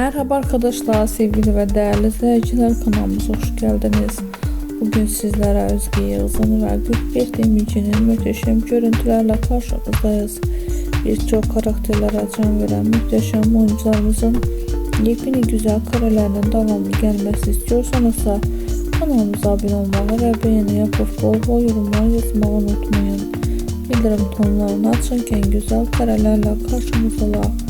Merhaba arkadaşlar, sevgili ve değerli izleyiciler kanalımıza hoş geldiniz. Bugün sizlere Özge Yağız'ın ve Gülbert Demirci'nin muhteşem görüntülerle karşınızdayız. Birçok karakterlere can veren muhteşem oyuncularımızın yepyeni güzel karelerinin devamlı gelmesi istiyorsanız kanalımıza abone olmayı ve beğeni yapıp bol bol yorumlar yazmayı unutmayın. Bildirim tonlarını açınken güzel karelerle karşınızdalar.